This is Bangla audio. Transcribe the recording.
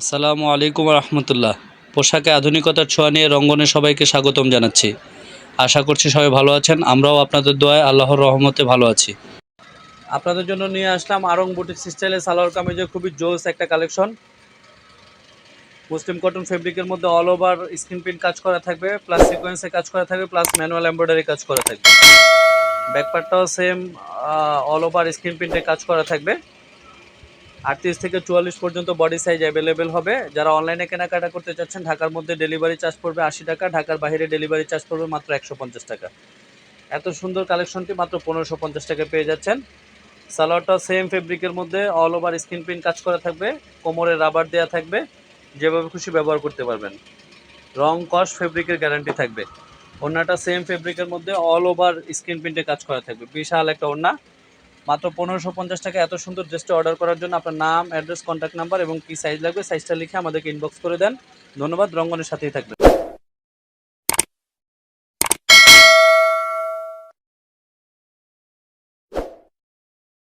আসসালামু আলাইকুম রহমতুল্লাহ। পোশাকে আধুনিকতার ছোঁয়া নিয়ে রঙ্গনে সবাইকে স্বাগতম জানাচ্ছি। আশা করছি সবাই ভালো আছেন, আমরাও আপনাদের দোয়ায় আল্লাহর রহমতে ভালো আছি। আপনাদের জন্য নিয়ে আসলাম আরং বুটিক স্টাইলে সালোয়ার কামিজের খুবই জোস একটা কালেকশন। মুসলিম কটন ফেব্রিকের মধ্যে অল ওভার স্ক্রিন প্রিন্ট কাজ করা থাকবে প্লাস সিকোয়েন্সে কাজ করা থাকবে প্লাস ম্যানুয়াল এমব্রয়ডারি কাজ করা থাকবে। ব্যাকপার্টটাও সেম অল ওভার স্ক্রিন প্রিন্টে কাজ করা থাকবে। আটত্রিশ থেকে চুয়াল্লিশ পর্যন্ত বডি সাইজ অ্যাভেলেবেল হবে। যারা অনলাইনে কেনাকাটা করতে চাচ্ছেন, ঢাকার মধ্যে ডেলিভারি চার্জ পড়বে আশি টাকা, ঢাকার বাইরে ডেলিভারি চার্জ পড়বে মাত্র একশো পঞ্চাশ টাকা। এত সুন্দর কালেকশনটি মাত্র পনেরোশো পঞ্চাশ টাকা পেয়ে যাচ্ছেন। সালোয়ারটা সেম ফেব্রিকের মধ্যে অল ওভার স্ক্রিন প্রিন্ট কাজ করা থাকবে, কোমরে রাবার দেওয়া থাকবে, যেভাবে খুশি ব্যবহার করতে পারবেন। রং কস ফেব্রিকের গ্যারান্টি থাকবে। ওড়নাটা সেম ফেব্রিকের মধ্যে অল ওভার স্ক্রিন প্রিন্টে কাজ করা থাকবে। বিশাল একটা ওড়না। মাত্র পনেরোশো পঞ্চাশ টাকা এত সুন্দর ড্রেসটা অর্ডার করার জন্য আপনার নাম অ্যাড্রেস কন্ট্যাক্ট নাম্বার এবং কী সাইজ লাগবে সাইজটা লিখে আমাদেরকে ইনবক্স করে দেন। ধন্যবাদ, রঙ্গনের সাথেই থাকবেন।